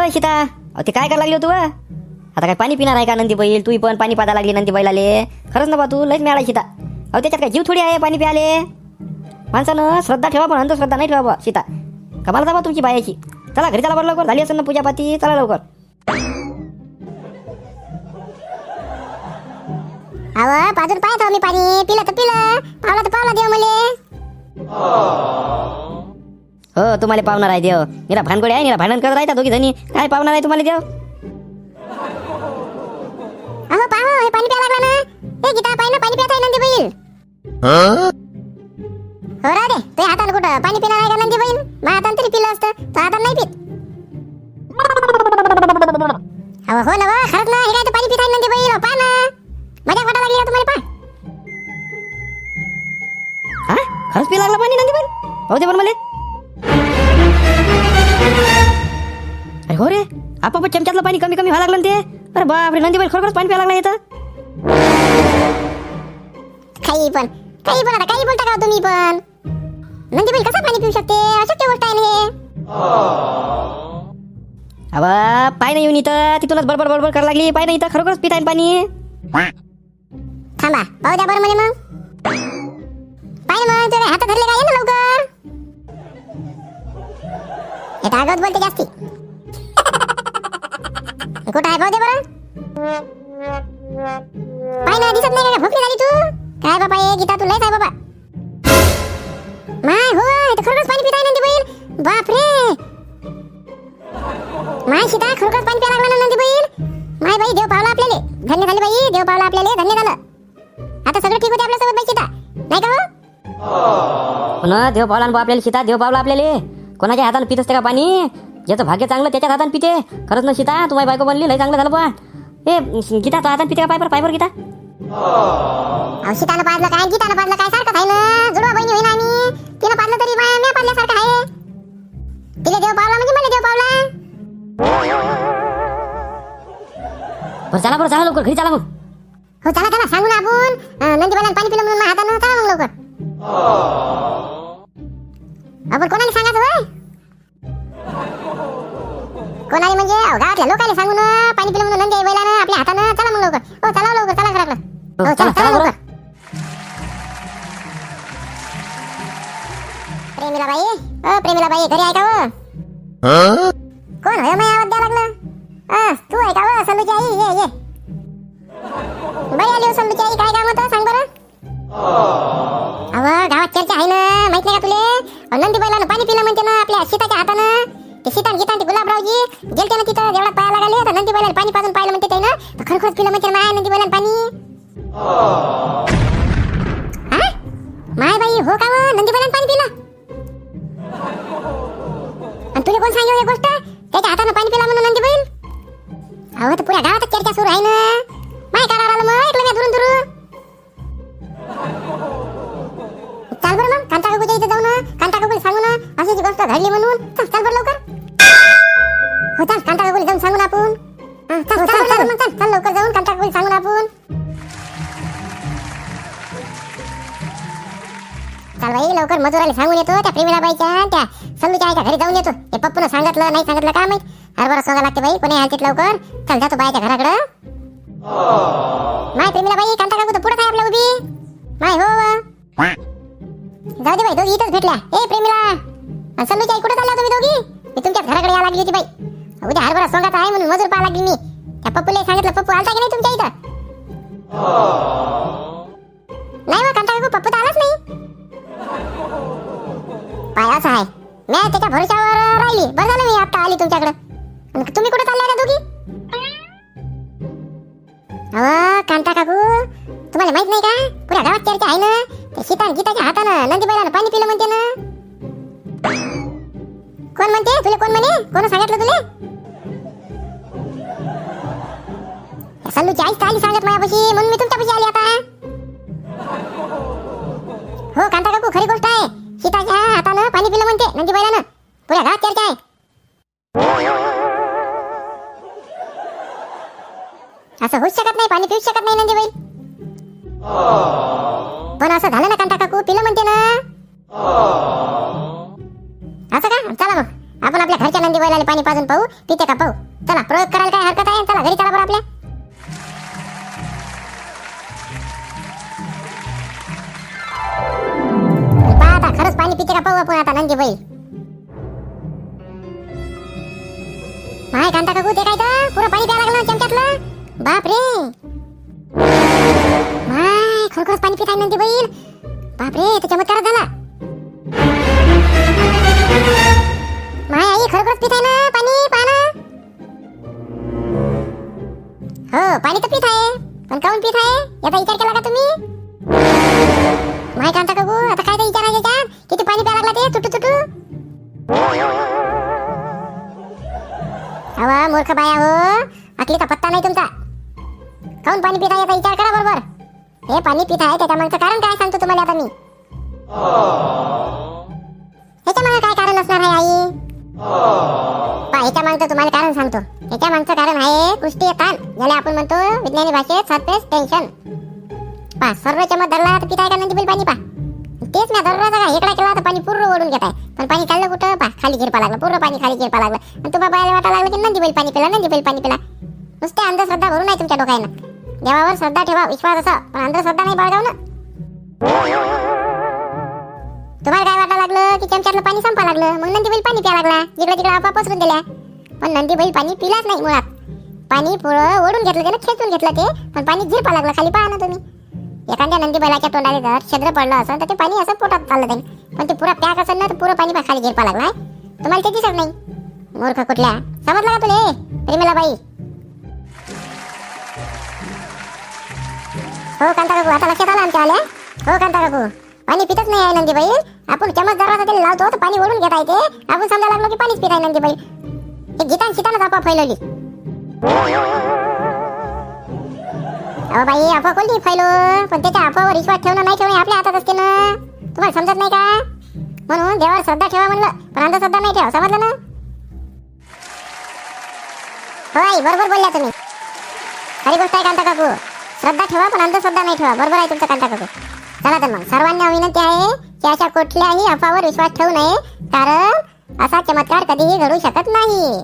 हो सीता. अहो ते काय करायला लागली हो तू व? आता काय पाणी पिणार आहे का नंदी बैल? तू पण पाणी पाजा लागली नंदी बैलाले. खरंच ना बा तू लयच मिळाला सीता. अहो त्याच्यात काय जीव थोडी आहे पाणी प्याले? माणसानं श्रद्धा ठेवा पण अंधश्रद्धा नाही ठेवा बा सीता. कमाल जा बा तुमची बायाची. चला घरी चला बरं लवकर. झाली असेल ना पूजापाती चला लवकर. अव पाजून पाहतो मी पाणी. पिलं तर पिलं. पावला तर पावला देव मले. हो तुम्हाला पावणार आहे देव. निरा भानगडे आहे निरा भांडण करत राहता दोघी जणी. काय पावणार आहे तुम्हाला देव? अहो पाहो हे पाणी प्या लागला ना. ए गीता पाहिजे पाणी पित आहे नंदी बैल हो? रा दे ते हातानं कुठं पाणी पिणार आहे का नंदी बैल माझ्या हातानं तरी पिलं असतं. तो हातानं नाही पित. अहो हो ना व, खरंच ना हे काय ते पाणी पित आहे नंदी बैल हो, पहा ना. मजा वाटा लागली का तुम्हाला? हा? खरंच पिला लागला पाणी नंदी बैल हो दे पण मला. अरे हो रे आपापत चमच्यातलं पाणी कमी कमी व्हायला लागलं ते. अरे बापरे नंदी बैल खरोखरच पाणी प्यायला लागला येतं काही पण काही पण आता काही बोलता का हो तुम्ही पण? नंदी बैल कसा पाणी पिऊ शकते? अशक्य गोष्ट आहे हे. अबा पाय नाही येऊन इथं. तिथूनच बडबड बडबड करायला लागली. पाय नाही इथं खरोखरच पित पाणी. थांबा पाहू द्या बरं मला मग. हे बोलते जास्ती. कुठं आहे पाहू बरं? पाय ना दिसत नाही का? भोकली झाली तू? काय बाबा ये गीता तू लयच आहे बाबा. माय हो इथं खरोखरच पाणी पिताय नंदी बहीण. बाप रे माय सीता खरोखरच पाणी प्यायला लागला नंदी बहीण. माय बाई देव पावला आपल्याला. धन्य झाले बाई देव पावला आपल्याला धन्य झालं. आता सगळं ठीक होते आपल्यासोबत बाई सीता. नाही का हो? हो पुन्हा देव पावला आपल्याला सीता देव पावला आपल्याला. कोणाच्या हातानं पित असते का पाणी? ज्याचं भाग्य चांगलं त्याच्याच हातानं पिते. खरंच ना सीता तुम्हाला बायको बनली लय चांगलं झालं बा ए गीता तो हातानं पिते का पायपर पायपर गीता. सीतानं पाजलं काय? गीतानं पाजलं काय? सारखं ना जुडवा बहिणी होईना आम्ही. तिनं पाजलं तरी माया पाजल्यासारखं आहे. तिला देव पावला म्हणजे मला देव पावला. बरं चला बरं चला लवकर घरी चला मग. हो चला चला सांगू ना आपण. अं, नंदीबाईला पाणी पिलं म्हणून हातानं चला मग लवकर. आपण कोणाला सांगायचं? गावातल्या लोकांना सांगू ना पाणी पिलं म्हणून नंदी बैलानं आपल्या हातानं चला मग लवकर. हो चला लवकर चला घराकडं. हो चला चला, चला चला लवकर. प्रेमीला बाई अ प्रेमीला बाई घरी आहे का हो? कोण होय माझ्या आवाज द्या लागलं? तू आहे का हो सल्लूची आई? ये ये. बाई आली हो सल्लूची आई काय काम होतं? माय नंदी बैलानं पाणी हा? माय बाई हो का व? नंदी बैलानं पाणी पिलं आणि तुला कोण सांगितलं चाल बाई लवकर मजुराला सांगून येतो त्या प्रेमीला बाईच्या त्या समजूच्या आईच्या घरी जाऊन येतो. ते पप्पून सांगितलं नाही सांगितलं का माहीत? हरभरा सोंगा लागते बाई कोणी आलतीत लवकर? चल जातो बाईच्या घराकडं. माय प्रेमीला बाई कांता काकू तर पुढे काय आपल्या उभी? माय हो. जाऊ दे बाई दोघी इथंच भेटल्या. ए प्रेमीला. समजूच्या आई कुठे चालल्या तुम्ही दोघी? मी तुमच्या घराकडे या लागली होती बाई. उद्या हरभरा सोंगाचा आहे म्हणून मजूर पाहा लागली मी. त्या पप्पूला सांगितलं पप्पू आलता की नाही तुमच्या इथं? असं आहे. मी त्याच्या भरोशावर राहिली. बरं झालं मी आता आली तुमच्याकडे. तुम्ही कुठे चालले ना दोघी? अहो कांता काकू तुम्हाला माहीत नाही का? पुऱ्या गावात चर्चा आहे ना? ते सीता गीताच्या हातानं नंदी बैलानं पाणी पिलं म्हणते ना. कोण म्हणते? तुले कोण म्हणे? कोण सांगितलं तुले? सल्लूची आईच तर आली सांगत माझ्यापाशी म्हणून मी तुमच्यापाशी आली आता. पिलं बैला ना बैलानं. पुऱ्या गावात चर्चा आहे. असं होऊच शकत नाही पाणी पिऊच शकत नाही नंदी बैल. पण असं झालं ना कांता काकू पिलं म्हणते ना. असं का? चला मग. आपण आपल्या घरच्या नंदी बैलाला पाणी पाजून पाहू पिते का पाहू. चला प्रयोग करायला काय हरकत आहे? चला घरी चला बरं आपल्या. खरंच पाणी पिते का पाहू आपण आता नंदी बैल? काय कांता काकू ते काय तर. पुरं पाणी प्या लागलं चमच्यातलं. बाप रे. माय खरोखरच पाणी पिताय आहे बैल. बाप रे तो चमत्कार झाला. माय आई खरोखरच पिताय ना पाणी पाना हो पाणी तर पित आहे पण काऊन पित आहे? याचा विचार केला का तुम्ही? माय कांता मूर्ख बाया हो. अकलीचा पत्ता नाही तुमचा. काऊन पाणी पित याचा विचार करा बरोबर. हे पाणी पिता आहे त्याच्या मागचं कारण काय सांगतो तुम्हाला आता मी. त्याच्यामागे काय कारण असणार आहे आई? पहा ह्याच्या मागचं तुम्हाला कारण सांगतो. ह्याच्या मागचं कारण आहे कुष्टीय ताण. ज्याला आपण म्हणतो विज्ञानी भाषेत सरफेस टेन्शन पहा सर्व चमत धरला तर पिताय का नंदी पाणी पा तेच ना धरला का केला तर पाणी पूर्ण ओढून घेत आहे पाणी काढलं कुठं? पा खाली गिरपा लागलं पूर्ण पाणी खाली गिरपा लागलं. आणि तुम्हाला बायला वाटा लागलं की नंदी बैल पाणी पिला नंदी बैल पाणी पिला. नुसते अंधश्रद्धा भरून नाही तुमच्या डोक्यानं देवावर श्रद्धा ठेवा विश्वास असा पण अंधश्रद्धा नाही बाळगाव ना. तुम्हाला काय वाटा लागलं की चमच्यातलं पाणी संपा लागलं? मग नंदी बैल पाणी प्या लागला. जिकडे तिकडे आपा पसरून दिल्या पण नंदी बैल पाणी पिलाच नाही मुळात. पाणी पुरं ओढून घेतलं त्यानं खेचून घेतलं ते पण पाणी झिरपा लागलं. खाली पाहा ना तुम्ही. एखाद्या नंदी बैलाच्या तोंडाने जर छिद्र पडलं असेल तर ते पाणी असं पोटात चाललं जाईल. पण ते पुरा पॅक असेल ना तर पुरं पाणी खाली गिरपा लागलाय तुम्हाला ते दिसत नाही. मूर्ख कुठल्या? समजला का तुले? प्रेमीला बाई. हो कांता काकू आता लक्षात आलं आमच्या आल्या? हो कांता काकू. पाणी पितच नाही आहे नंदी बाई. आपण चमच दरवाजा त्याला लावतो तर पाणी ओढून घेता येते. आपण समजा लागलो की पाणीच पित आहे नंदी बाई. हे गीतान शितानच आपा फैलवली. अहो बाई आपा कोणती फैलो पण त्याच्या आपावर विश्वास ठेवणं नाही ठेवणं आपल्या हातात असते ना. तुम्हाला समजत नाही का? म्हणून देवावर श्रद्धा ठेवा म्हणलं. पण अंधश्रद्धा नाही ठेवा समजलं ना? होय बरोबर बोलल्या तुम्ही. खरी गोष्ट आहे कांता काकू. श्रद्धा ठेवा पण अंधश्रद्धा नाही ठेवा. बरोबर आहे तुमचं कांता काकू. चला तर मग. सर्वांना विनंती आहे की अशा कुठल्याही अफावर विश्वास ठेवू नये कारण असा चमत्कार कधीही घडू शकत नाही.